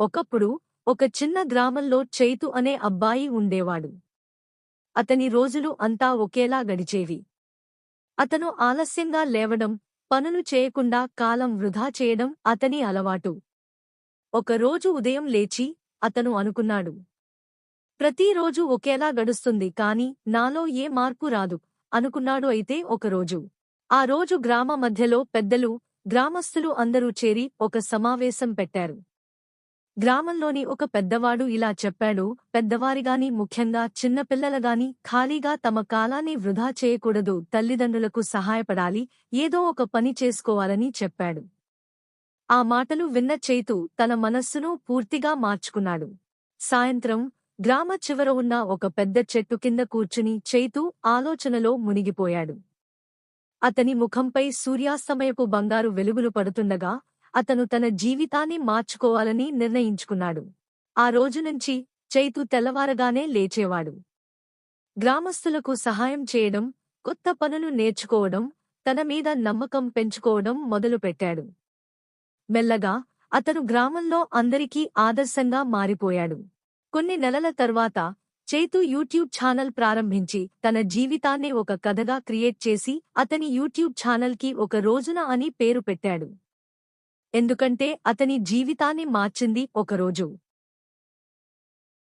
ఒకప్పుడు ఒక చిన్న గ్రామంలో చైతు అనే అబ్బాయి ఉండేవాడు. అతని రోజులు అంతా ఒకేలా గడిచేవి. అతను ఆలస్యంగా లేవడం పనులు చేయకుండా కాలం వృధా చేయడం అతని అలవాటు. ఒకరోజు ఉదయం లేచి అతను అనుకున్నాడు. ప్రతిరోజు ఒకేలా గడుస్తుంది కాని నాలో ఏ మార్పు రాదు అనుకున్నాడు అయితే ఒకరోజు. ఆ రోజు గ్రామ మధ్యలో పెద్దలు గ్రామస్థులు అందరూ చేరి ఒక సమావేశం పెట్టారు. గ్రామంలోని ఒక పెద్దవాడు ఇలా చెప్పాడు పెద్దవారిగాని ముఖ్యంగా చిన్నపిల్లలగాని ఖాళీగా తమ కాలాన్ని వృధా చేయకూడదు తల్లిదండ్రులకు సహాయపడాలి ఏదో ఒక పని చేసుకోవాలని చెప్పాడు. ఆ మాటలు విన్న చైతు తన మనస్సును పూర్తిగా మార్చుకున్నాడు. సాయంత్రం గ్రామ చివర ఉన్న ఒక పెద్ద చెట్టు కింద కూర్చుని చైతు ఆలోచనలో మునిగిపోయాడు. అతని ముఖంపై సూర్యాస్తమయపు బంగారు వెలుగులు పడుతుండగా అతను తన జీవితాన్ని మార్చుకోవాలని నిర్ణయించుకున్నాడు. ఆ రోజునుంచి చైతు తెల్లవారగానే లేచేవాడు. గ్రామస్తులకు సహాయం చేయడం కొత్త పనులు నేర్చుకోవడం తన మీద నమ్మకం పెంచుకోవడం మొదలుపెట్టాడు. మెల్లగా అతను గ్రామంలో అందరికీ ఆదర్శంగా మారిపోయాడు. కొన్ని నెలల తర్వాత చైతు యూట్యూబ్ ఛానల్ ప్రారంభించి తన జీవితాన్ని ఒక కథగా క్రియేట్ చేసి అతని యూట్యూబ్ ఛానల్కి ఒక రోజున అని పేరు పెట్టాడు. ఎందుకంటే అతని జీవితాన్ని మార్చింది ఒకరోజు.